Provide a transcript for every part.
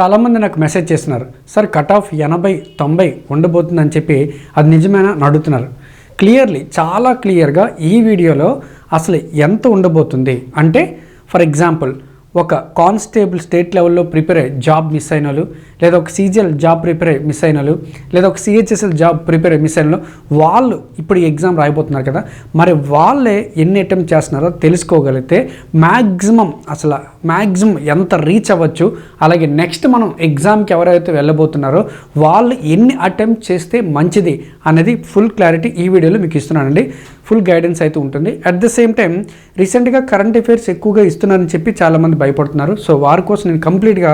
చాలామంది నాకు మెసేజ్ చేస్తున్నారు సార్ కట్ ఆఫ్ ఎనభై తొంభై ఉండబోతుందని చెప్పి అది నిజమేనా? అని అడుగుతున్నారు. క్లియర్లీ చాలా క్లియర్గా ఈ వీడియోలో అసలు ఎంత ఉండబోతుంది అంటే ఫర్ ఎగ్జాంపుల్ ఒక కానిస్టేబుల్ స్టేట్ లెవెల్లో ప్రిపేర్ అయ్యి జాబ్ మిస్ అయిన వాళ్ళు లేదా ఒక సీజీఎల్ జాబ్ ప్రిపేర్ అయ్యి మిస్ అయిన వాళ్ళు లేదా ఒక సిహెచ్ఎస్ఎల్ జాబ్ ప్రిపేర్ అయ్యి మిస్ అయిన వాళ్ళు వాళ్ళు ఇప్పుడు ఈ ఎగ్జామ్ రాయబోతున్నారు కదా మరి వాళ్ళే ఎన్ని అటెంప్ట్ చేస్తున్నారో తెలుసుకోగలిగితే మ్యాక్సిమం అసలు మ్యాక్సిమం ఎంత రీచ్ అవ్వచ్చు అలాగే నెక్స్ట్ మనం ఎగ్జామ్కి ఎవరైతే వెళ్ళబోతున్నారో వాళ్ళు ఎన్ని అటెంప్ట్ చేస్తే మంచిది అనేది ఫుల్ క్లారిటీ ఈ వీడియోలో మీకు ఇస్తున్నానండి. ఫుల్ గైడెన్స్ అయితే ఉంటుంది. అట్ ద సేమ్ టైం రీసెంట్గా కరెంట్ అఫైర్స్ ఎక్కువగా ఇస్తున్నారని చెప్పి చాలామంది భయపడుతున్నారు. సో వారి కోసం నేను కంప్లీట్గా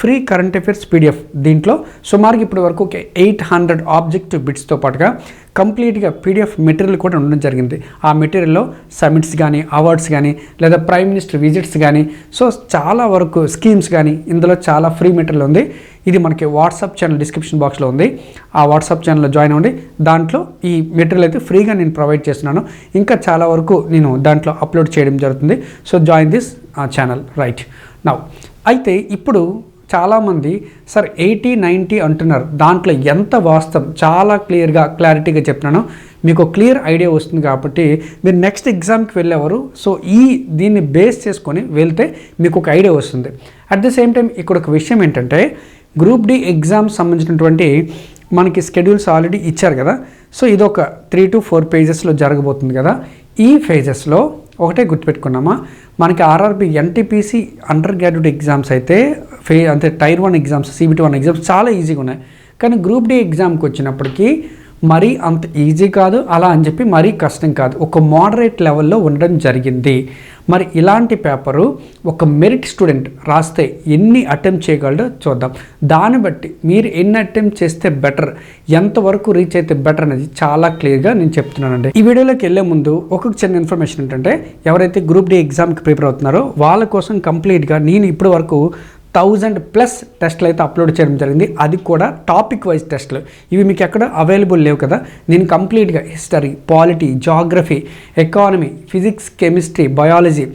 ఫ్రీ కరెంట్ అఫైర్స్ పీడిఎఫ్ దీంట్లో. సుమారుగా ఇప్పటి వరకు ఒక ఎయిట్ హండ్రెడ్ ఆబ్జెక్టివ్ బిట్స్తో పాటుగా కంప్లీట్గా పీడిఎఫ్ మెటీరియల్ కూడా ఉండడం జరిగింది. ఆ మెటీరియల్లో సమిట్స్ కానీ అవార్డ్స్ కానీ లేదా ప్రైమ్ మినిస్టర్ విజిట్స్ కానీ సో చాలా వరకు స్కీమ్స్ కానీ ఇందులో చాలా ఫ్రీ మెటీరియల్ ఉంది. ఇది మనకి వాట్సాప్ ఛానల్ డిస్క్రిప్షన్ బాక్స్లో ఉంది. ఆ వాట్సాప్ ఛానల్లో జాయిన్ అవ్వండి. దాంట్లో ఈ మెటీరియల్ అయితే ఫ్రీగా నేను ప్రొవైడ్ చేస్తున్నాను. ఇంకా చాలా వరకు నేను దాంట్లో అప్లోడ్ చేయడం జరుగుతుంది. So join this channel. Right. Now అయితే ఇప్పుడు చాలామంది సార్ ఎయిటీ నైంటీ అంటున్నారు. దాంట్లో ఎంత వాస్తవం? చాలా క్లియర్గా క్లారిటీగా చెప్పినాను. మీకు క్లియర్ ఐడియా వస్తుంది కాబట్టి మీరు నెక్స్ట్ ఎగ్జామ్కి వెళ్ళేవారు. సో ఈ దీన్ని బేస్ చేసుకొని వెళ్తే మీకు ఒక ఐడియా వస్తుంది. అట్ ద సేమ్ టైం ఇక్కడ ఒక విషయం ఏంటంటే గ్రూప్ డి ఎగ్జామ్ సంబంధించినటువంటి మనకి స్కెడ్యూల్స్ ఆల్రెడీ ఇచ్చారు కదా. సో ఇది ఒక త్రీ టు ఫోర్ పేజెస్లో జరగబోతుంది కదా. ఈ ఫేజెస్లో ఒకటే గుర్తుపెట్టుకున్నామా? మనకి RRB NTPC undergraduate exams అయితే ఫే అంటే tier one exams CBT one exams చాలా ఈజీగా ఉన్నాయి. కానీ గ్రూప్ డి ఎగ్జామ్కి వచ్చినప్పటికీ మరీ అంత ఈజీ కాదు అలా అని చెప్పి మరీ కష్టం కాదు. ఒక మోడరేట్ లెవెల్లో ఉండడం జరిగింది. మరి ఇలాంటి పేపరు ఒక మెరిట్ స్టూడెంట్ రాస్తే ఎన్ని అటెంప్ట్ చేయగలడో చూద్దాం. దాన్ని బట్టి మీరు ఎన్ని అటెంప్ట్ చేస్తే బెటర్ ఎంతవరకు రీచ్ అయితే బెటర్ అనేది చాలా క్లియర్గా నేను చెప్తున్నానండి. ఈ వీడియోలోకి వెళ్ళే ముందు ఒక చిన్న ఇన్ఫర్మేషన్ ఏంటంటే ఎవరైతే గ్రూప్ డి ఎగ్జామ్కి ప్రిపేర్ అవుతున్నారో వాళ్ళ కోసం కంప్లీట్గా నేను ఇప్పటి వరకు థౌజండ్ ప్లస్ టెస్ట్లు అయితే అప్లోడ్ చేయడం జరిగింది. అది కూడా టాపిక్ వైజ్ టెస్ట్లు. ఇవి మీకు ఎక్కడ అవైలబుల్ లేవు కదా. నేను కంప్లీట్గా history polity geography economy physics chemistry biology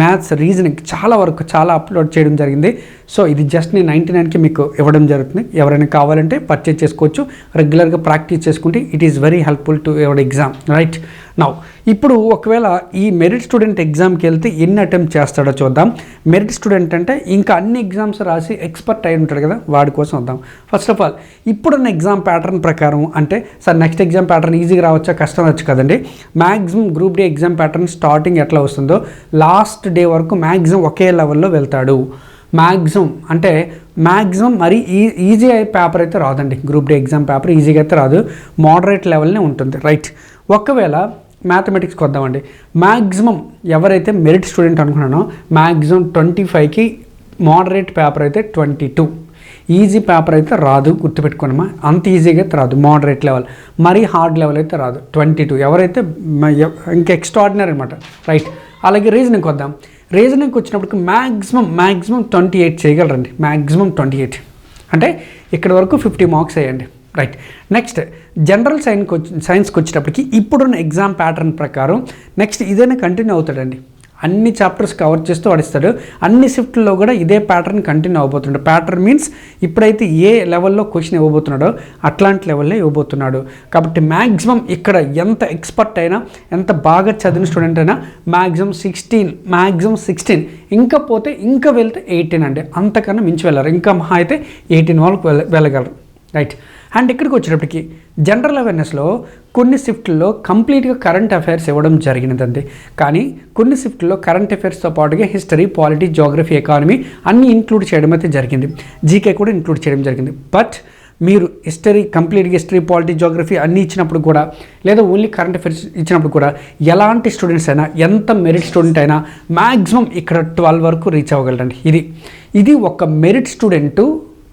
maths reasoning చాలా వరకు చాలా అప్లోడ్ చేయడం జరిగింది. సో ఇది జస్ట్ నేను నైంటీ నైన్కి మీకు ఇవ్వడం జరుగుతుంది. ఎవరైనా కావాలంటే పర్చేజ్ చేసుకోవచ్చు. రెగ్యులర్గా ప్రాక్టీస్ చేసుకుంటే it is very helpful to ever exam right now ఇప్పుడు ఒకవేళ ఈ మెరిట్ స్టూడెంట్ ఎగ్జామ్కి వెళ్తే ఎన్ని అటెంప్ట్ చేస్తాడో చూద్దాం. మెరిట్ స్టూడెంట్ అంటే ఇంకా అన్ని ఎగ్జామ్స్ రాసి ఎక్స్పర్ట్ అయి ఉంటాడు కదా వాడి కోసం వద్దాం. ఫస్ట్ ఆఫ్ ఆల్ ఇప్పుడున్న ఎగ్జామ్ ప్యాటర్న్ ప్రకారం అంటే సార్ నెక్స్ట్ ఎగ్జామ్ ప్యాటర్న్ ఈజీగా రావచ్చా కష్టం వచ్చు కదండి. Maximum group D exam pattern starting ఎట్లా వస్తుందో లాస్ట్ డే వరకు మ్యాక్సిమం ఒకే లెవెల్లో వెళ్తాడు. మ్యాక్సిమం అంటే మ్యాక్సిమం మరి ఈ ఈజీ అయ్యే పేపర్ అయితే రాదండి. గ్రూప్ డి ఎగ్జామ్ పేపర్ ఈజీగా అయితే రాదు. మోడరేట్ లెవెల్నే ఉంటుంది. రైట్ ఒకవేళ మ్యాథమెటిక్స్కి వద్దామండి. మ్యాక్సిమం ఎవరైతే మెరిట్ స్టూడెంట్ అనుకున్నానో మ్యాక్సిమం ట్వంటీ ఫైవ్కి మోడరేట్ పేపర్ అయితే ట్వంటీ టూ ఈజీ పేపర్ అయితే రాదు. గుర్తుపెట్టుకోనమ్మా. అంత ఈజీగా అయితే రాదు. మోడరేట్ లెవెల్ మరీ హార్డ్ లెవెల్ అయితే రాదు. ట్వంటీ టూ ఎవరైతే ఇంకా ఎక్స్ట్రాడినరీ అనమాట రైట్ అలాగే రీజనింగ్కి వద్దాం. రీజనింగ్కి వచ్చినప్పటికి maximum maximum twenty eight చేయగలరండి. Maximum twenty eight. అంటే ఇక్కడ వరకు ఫిఫ్టీ మార్క్స్ వేయండి రైట్. నెక్స్ట్ జనరల్ సైన్కి వచ్చి సైన్స్కి వచ్చేటప్పటికి ఇప్పుడున్న ఎగ్జామ్ ప్యాటర్న్ ప్రకారం నెక్స్ట్ ఇదైనా కంటిన్యూ అవుతాడండి. అన్ని చాప్టర్స్ కవర్ చేస్తూ వాడిస్తాడు అన్ని షిఫ్ట్లో కూడా ఇదే ప్యాటర్న్ కంటిన్యూ అవబోతున్నాడు ప్యాటర్న్ మీన్స్ ఇప్పుడైతే ఏ లెవెల్లో క్వశ్చన్ ఇవ్వబోతున్నాడో అట్లాంటి లెవెల్లో ఇవ్వబోతున్నాడు. కాబట్టి మ్యాక్సిమం ఇక్కడ ఎంత ఎక్స్పర్ట్ అయినా ఎంత బాగా చదివిన స్టూడెంట్ అయినా మ్యాక్సిమం సిక్స్టీన్ మ్యాక్సిమం సిక్స్టీన్ ఇంకా పోతే ఇంకా వెళ్తే ఎయిటీన్ అండి. అంతకన్నా మించి వెళ్ళరు. ఇంకా మహా అయితే ఎయిటీన్ వాళ్ళకి వెళ్ళ వెళ్ళగలరు. రైట్ అండ్ ఇక్కడికి వచ్చేటప్పటికి జనరల్ అవేర్నెస్లో కొన్ని షిఫ్ట్లో కంప్లీట్గా కరెంట్ అఫైర్స్ ఇవ్వడం జరిగినదండి. కానీ కొన్ని షిఫ్ట్లో కరెంట్ అఫైర్స్తో పాటుగా హిస్టరీ పాలిటీ జోగ్రఫీ ఎకానమీ అన్నీ ఇంక్లూడ్ చేయడం అయితే జరిగింది. జీకే కూడా ఇంక్లూడ్ చేయడం జరిగింది. బట్ మీరు హిస్టరీ కంప్లీట్గా హిస్టరీ పాలిటీ జోగ్రఫీ అన్నీ ఇచ్చినప్పుడు కూడా లేదా ఓన్లీ కరెంట్ అఫైర్స్ ఇచ్చినప్పుడు కూడా ఎలాంటి స్టూడెంట్స్ అయినా ఎంత మెరిట్ స్టూడెంట్ అయినా మ్యాక్సిమం ఇక్కడ ట్వెల్వ్ వరకు రీచ్ అవ్వగలరండి. ఇది ఇది ఒక merit student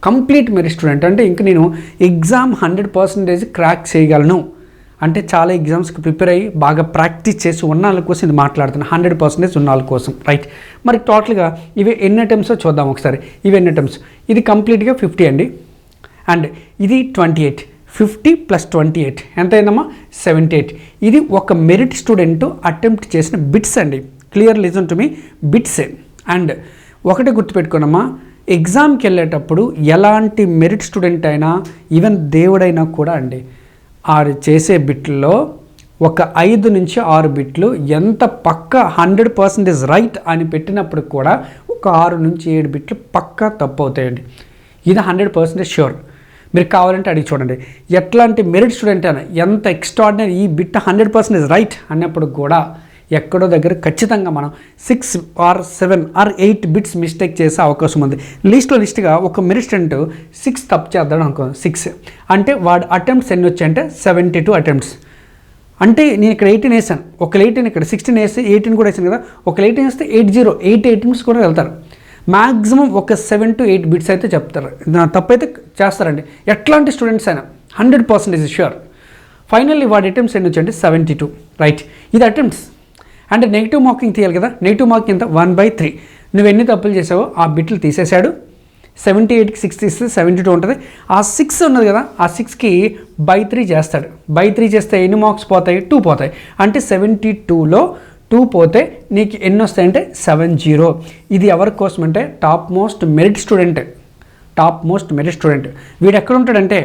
complete merit student. అంటే ఇంక నేను ఎగ్జామ్ హండ్రెడ్ పర్సెంటేజ్ క్రాక్ చేయగలను. అంటే చాలా ఎగ్జామ్స్కి ప్రిపేర్ అయ్యి బాగా ప్రాక్టీస్ చేసి ఉన్న వాళ్ళ కోసం ఇది మాట్లాడుతున్నాను హండ్రెడ్ పర్సెంటేజ్ ఉన్న వాళ్ళ కోసం. రైట్. మరి టోటల్గా ఇవి ఎన్ని అటెంప్ట్స్ చూద్దాం ఒకసారి. ఇవి ఎన్ని అటెంప్ట్స్? ఇది కంప్లీట్గా ఫిఫ్టీ అండి. అండ్ ఇది twenty eight. Fifty plus twenty eight. ఎంత అయిందమ్మా? Seventy eight. ఇది ఒక మెరిట్ స్టూడెంట్ అటెంప్ట్ చేసిన బిట్స్ అండి. క్లియర్ లిజన్ టు మీ బిట్సే. అండ్ ఒకటి గుర్తుపెట్టుకోనమ్మా. ఎగ్జామ్కి వెళ్ళేటప్పుడు ఎలాంటి మెరిట్ స్టూడెంట్ అయినా ఈవెన్ దేవుడైనా కూడా అండి ఆరు చేసే బిట్లలో ఒక ఐదు నుంచి ఆరు బిట్లు ఎంత పక్క హండ్రెడ్ పర్సెంటేజ్ రైట్ అని పెట్టినప్పుడు కూడా ఒక ఆరు నుంచి ఏడు బిట్లు పక్కా తప్పు అవుతాయండి ఇది హండ్రెడ్ పర్సెంటేజ్ షూర్ మీరు కావాలంటే అడిగి చూడండి. ఎట్లాంటి మెరిట్ స్టూడెంట్ అయినా ఎంత ఎక్స్ట్రాడినరీ ఈ బిట్ హండ్రెడ్ పర్సెంటేజ్ రైట్ అన్నప్పుడు కూడా ఎక్కడో దగ్గర ఖచ్చితంగా మనం six or seven or eight bits mistake చేసే అవకాశం ఉంది. లిస్ట్లో లిస్ట్గా ఒక మెరిట్ సిక్స్ తప్పు చేద్దాం అనుకో సిక్స్ అంటే వాడు అటెంప్ట్స్ ఎన్ని వచ్చాయంటే సెవెంటీ టూ అటెంప్ట్స్ అంటే నేను ఇక్కడ ఎయిటీన్ వేసాను. ఒక ఎయిటీన్ ఇక్కడ సిక్స్టీన్ వేస్తే ఎయిటీన్ కూడా వేసాను కదా. ఒక ఎయిటీన్ వేస్తే ఎయిట్ జీరో ఎయిట్ ఎయిటీన్స్ కూడా వెళ్తారు. మ్యాక్సిమం ఒక సెవెన్ టు ఎయిట్ బిట్స్ అయితే చెప్తారు. నా తప్పైతే చేస్తారండి. ఎట్లాంటి స్టూడెంట్స్ అయినా హండ్రెడ్ పర్సెంటేజ్ షూర్ ఫైనల్లీ వాడి అటెంప్ట్స్ ఎన్ని వచ్చాయంటే సెవెంటీ టూ రైట్ ఇది అటెంప్ట్స్ అంటే నెగిటివ్ మార్కింగ్ తీయాలి కదా. నెగిటివ్ మార్కింగ్ ఎంత? వన్ బై త్రీ నువ్వు ఎన్ని తప్పులు చేసావో ఆ బిట్లు తీసేశాడు. సెవెంటీ ఎయిట్కి సిక్స్ తీస్తే సెవెంటీ టూ ఉంటుంది. ఆ సిక్స్ ఉన్నది కదా ఆ సిక్స్కి బై త్రీ చేస్తాడు. బై త్రీ చేస్తే ఎన్ని మార్క్స్ పోతాయి? టూ పోతాయి. అంటే సెవెంటీ టూలో టూ పోతే నీకు ఎన్ని వస్తాయంటే? సెవెన్ జీరో ఇది ఎవరి కోసం అంటే? Top most merit student top most merit student వీడు ఎక్కడ ఉంటాడంటే?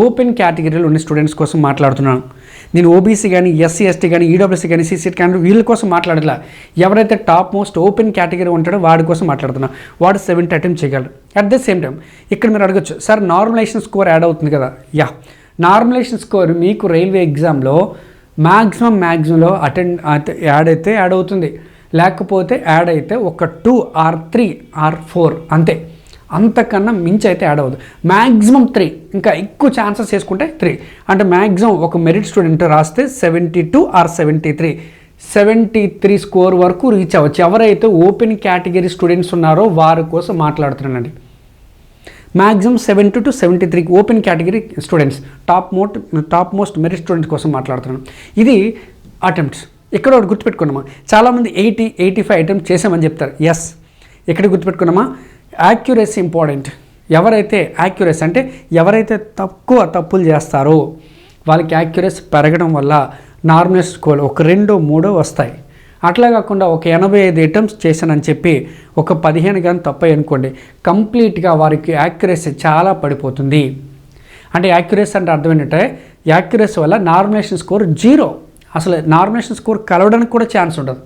ఓపెన్ కేటగిరీలో ఉన్న స్టూడెంట్స్ కోసం మాట్లాడుతున్నాను. నేను ఓబీసీ కానీ ఎస్సీ ఎస్టీ కానీ ఈడబ్ల్యూసీ కానీ సీసీటీ కానీ వీళ్ళ కోసం మాట్లాడట్లా. ఎవరైతే టాప్ మోస్ట్ ఓపెన్ కేటగిరీ ఉంటాడో వాడి కోసం మాట్లాడుతున్నా. వాడు సెవెంటీ అటెంప్ట్ చేయగలరు అట్ ద సేమ్ టైం ఇక్కడ మీరు అడగచ్చు సార్ నార్మలైజేషన్ స్కోర్ యాడ్ అవుతుంది కదా? యా నార్మలైజేషన్ స్కోర్ మీకు రైల్వే ఎగ్జామ్లో మ్యాక్సిమం మ్యాక్సిమంలో అటెండ్ యాడ్ అయితే యాడ్ అవుతుంది. లేకపోతే యాడ్ అయితే ఒక two or three or four అంతే. అంతకన్నా మించి అయితే యాడ్ అవ్వదు. మ్యాక్సిమం త్రీ ఇంకా ఎక్కువ ఛాన్సెస్ చేసుకుంటే త్రీ. అంటే మ్యాక్సిమం ఒక మెరిట్ స్టూడెంట్ రాస్తే seventy two or seventy three. Seventy three score వరకు రీచ్ అవ్వచ్చు. ఎవరైతే ఓపెన్ కేటగిరీ స్టూడెంట్స్ ఉన్నారో వారి కోసం మాట్లాడుతున్నానండి. Maximum seventy two seventy three open category students top most top most merit students కోసం మాట్లాడుతున్నాను. ఇది అటెంప్ట్స్. ఇక్కడ ఒకటి గుర్తుపెట్టుకున్నామా? చాలామంది ఎయిటీ ఎయిటీ ఫైవ్ అటెంప్ట్ చేసామని చెప్తారు. ఎస్ ఇక్కడ గుర్తుపెట్టుకున్నామా? యాక్యురసీ ఇంపార్టెంట్ ఎవరైతే యాక్యురసీ అంటే ఎవరైతే తక్కువ తప్పులు చేస్తారో వాళ్ళకి యాక్యురసీ పెరగడం వల్ల నార్మల్ స్కోర్ ఒక రెండో మూడో వస్తాయి. అట్లా కాకుండా ఒక ఎనభై ఐదు ఐటమ్స్ చేశానని చెప్పి ఒక పదిహేను కానీ తప్పాయి అనుకోండి కంప్లీట్గా వారికి యాక్యురసీ చాలా పడిపోతుంది. అంటే యాక్యురసీ అంటే అర్థం ఏంటంటే యాక్యురసీ వల్ల నార్మలేషన్ స్కోర్ జీరో అసలు నార్మలేషన్ స్కోర్ కలవడానికి కూడా ఛాన్స్ ఉండదు.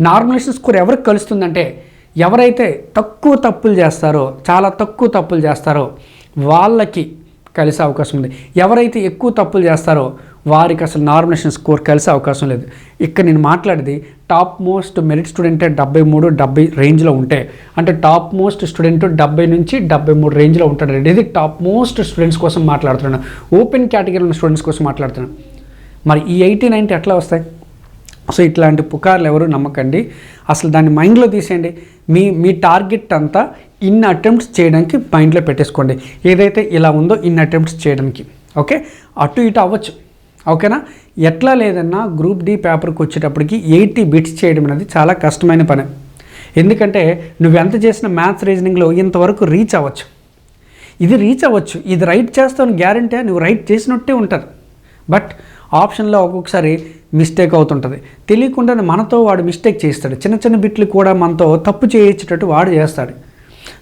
నార్మలేషన్ స్కోర్ ఎవరికి కలుస్తుందంటే ఎవరైతే తక్కువ తప్పులు చేస్తారో చాలా తక్కువ తప్పులు చేస్తారో వాళ్ళకి కలిసే అవకాశం ఉంది. ఎవరైతే ఎక్కువ తప్పులు చేస్తారో వారికి అసలు నామినేషన్ స్కోర్ కలిసే అవకాశం లేదు. ఇక్కడ నేను మాట్లాడేది టాప్ మోస్ట్ మెరిట్ స్టూడెంట్ డెబ్బై మూడు డెబ్బై రేంజ్లో ఉంటే. అంటే టాప్ మోస్ట్ స్టూడెంట్ డెబ్బై నుంచి డెబ్బై మూడు రేంజ్లో ఉంటాడు ఇది టాప్ మోస్ట్ స్టూడెంట్స్ కోసం మాట్లాడుతున్నాను. ఓపెన్ కేటగిరీ ఉన్న స్టూడెంట్స్ కోసం మాట్లాడుతున్నాను. మరి ఈ ఎయిటీ నైన్టీ ఎట్లా వస్తాయి? సో ఇట్లాంటి పుకార్లు ఎవరు నమ్మకండి. అసలు దాన్ని మైండ్లో తీసేయండి. మీ మీ టార్గెట్ అంతా ఇన్ అటెంప్ట్స్ చేయడానికి మైండ్లో పెట్టేసుకోండి. ఏదైతే ఇలా ఉందో ఇన్ అటెంప్ట్స్ చేయడానికి. ఓకే? అటు ఇటు అవ్వచ్చు. ఓకేనా? ఎట్లా లేదన్నా గ్రూప్ డి పేపర్కి వచ్చేటప్పటికి ఎయిటీ బిట్స్ చేయడం అనేది చాలా కష్టమైన పని. ఎందుకంటే నువ్వు ఎంత చేసిన మ్యాథ్స్ రీజనింగ్లో ఇంతవరకు రీచ్ అవ్వచ్చు. ఇది రీచ్ అవ్వచ్చు. ఇది రైట్ చేస్తావు గ్యారంటీ నువ్వు రైట్ చేసినట్టే ఉంటుంది. బట్ ఆప్షన్లో ఒక్కొక్కసారి మిస్టేక్ అవుతుంటుంది. తెలియకుండానే మనతో వాడు మిస్టేక్ చేస్తాడు. చిన్న చిన్న బిట్లు కూడా మనతో తప్పు చేయించేటట్టు వాడు చేస్తాడు.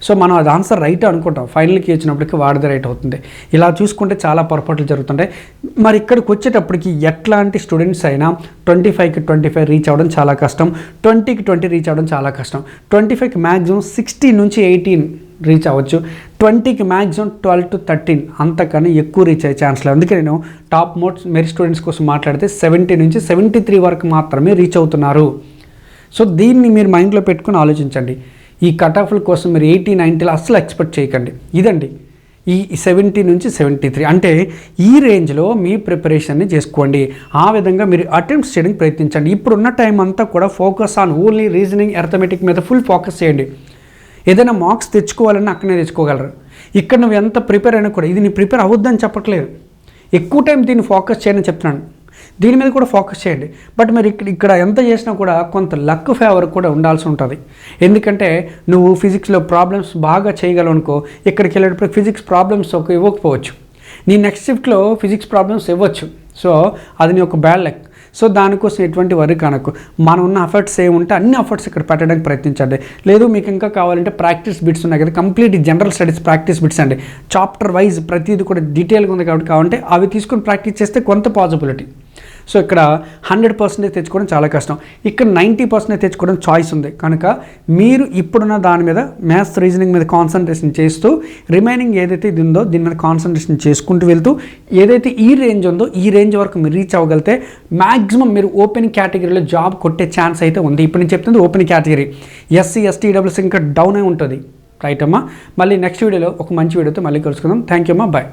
సో మనం అది ఆన్సర్ రైట్ అనుకుంటాం. ఫైనల్కి వచ్చినప్పటికి వాడిదే రైట్ అవుతుంది. ఇలా చూసుకుంటే చాలా పొరపాట్లు జరుగుతుంటాయి. మరి ఇక్కడికి వచ్చేటప్పటికి ఎట్లాంటి స్టూడెంట్స్ అయినా ట్వంటీ ఫైవ్కి ట్వంటీ ఫైవ్ రీచ్ అవ్వడం చాలా కష్టం. ట్వంటీకి ట్వంటీ రీచ్ అవ్వడం చాలా కష్టం. ట్వంటీ ఫైవ్కి మ్యాక్సిమం సిక్స్టీన్ నుంచి ఎయిటీన్ రీచ్ అవ్వచ్చు. ట్వంటీకి మ్యాక్సిమం ట్వెల్వ్ టు థర్టీన్ అంతకన్నా ఎక్కువ రీచ్ అయ్యే ఛాన్స్ లేదు. అందుకే నేను టాప్ మోట్ మెరి స్టూడెంట్స్ కోసం మాట్లాడితే సెవెంటీ నుంచి సెవెంటీ త్రీ వరకు మాత్రమే రీచ్ అవుతున్నారు. సో దీన్ని మీరు మైండ్లో పెట్టుకుని ఆలోచించండి. ఈ కట్ ఆఫ్ల కోసం మీరు ఎయిటీ నైంటీలో అస్సలు ఎక్స్పెక్ట్ చేయకండి. ఇదండి. ఈ సెవెంటీ నుంచి సెవెంటీ త్రీ అంటే ఈ రేంజ్లో మీ ప్రిపరేషన్ని చేసుకోండి. ఆ విధంగా మీరు అటెంప్ట్స్ చేయడానికి ప్రయత్నించండి. ఇప్పుడున్న టైం అంతా కూడా focus on only reasoning arithmetic మీద ఫుల్ ఫోకస్ చేయండి. ఏదైనా మార్క్స్ తెచ్చుకోవాలన్నా అక్కడనే తెచ్చుకోగలరు. ఇక్కడ నువ్వు ఎంత ప్రిపేర్ అయినా కూడా ఇది నీ ప్రిపేర్ అవ్వద్దని చెప్పట్లేదు. ఎక్కువ టైం దీన్ని ఫోకస్ చేయని చెప్తున్నాను. దీని మీద కూడా ఫోకస్ చేయండి. బట్ మీరు ఇక్కడ ఇక్కడ ఎంత చేసినా కూడా కొంత లక్ ఫేవర్ కూడా ఉండాల్సి ఉంటుంది. ఎందుకంటే నువ్వు ఫిజిక్స్లో ప్రాబ్లమ్స్ బాగా చేయగలవు అనుకో ఇక్కడికి వెళ్ళేటప్పుడు ఫిజిక్స్ ప్రాబ్లమ్స్ ఒక ఇవ్వకపోవచ్చు. నీ నెక్స్ట్ షిఫ్ట్లో ఫిజిక్స్ ప్రాబ్లమ్స్ ఇవ్వచ్చు. సో అది నీ ఒక బ్యాడ్ లక్. సో దానికోసం ఎటువంటి వరి కనకు. మనం ఉన్న ఎఫర్ట్స్ ఏముంటే అన్ని ఎఫర్ట్స్ ఇక్కడ పెట్టడానికి ప్రయత్నించండి. లేదు మీకు ఇంకా కావాలంటే ప్రాక్టీస్ బిట్స్ ఉన్నాయి కదా. Complete general studies practice bits అండి. చాప్టర్ వైజ్ ప్రతిదీ కూడా డీటెయిల్గా ఉంది కాబట్టి కావాలంటే అవి తీసుకొని ప్రాక్టీస్ చేస్తే కొంత పాసిబిలిటీ సో ఇక్కడ హండ్రెడ్ పర్సెంటేజ్ తెచ్చుకోవడం చాలా కష్టం. ఇక్కడ నైంటీ పర్సెంటేజ్ తెచ్చుకోవడం చాయిస్ ఉంది. కనుక మీరు ఇప్పుడున్న దాని మీద మ్యాథ్స్ రీజనింగ్ మీద కాన్సన్ట్రేషన్ చేస్తూ రిమైనింగ్ ఏదైతే ఇది ఉందో దీని మీద కాన్సన్ట్రేషన్ చేసుకుంటూ వెళ్తూ ఏదైతే ఈ రేంజ్ ఉందో ఈ రేంజ్ వరకు మీరు రీచ్ అవ్వగలిగితే మ్యాక్సిమం మీరు ఓపెన్ కేటగిరీలో జాబ్ కొట్టే ఛాన్స్ అయితే ఉంది. ఇప్పుడు నేను చెప్తుంది open category. SC ST EWS ఇంకా డౌన్ అయి ఉంటుంది. రైట్ అమ్మా? మళ్ళీ నెక్స్ట్ వీడియోలో ఒక మంచి వీడియోతో మళ్ళీ కలుసుకుందాం. థ్యాంక్ యూ అమ్మా. బాయ్.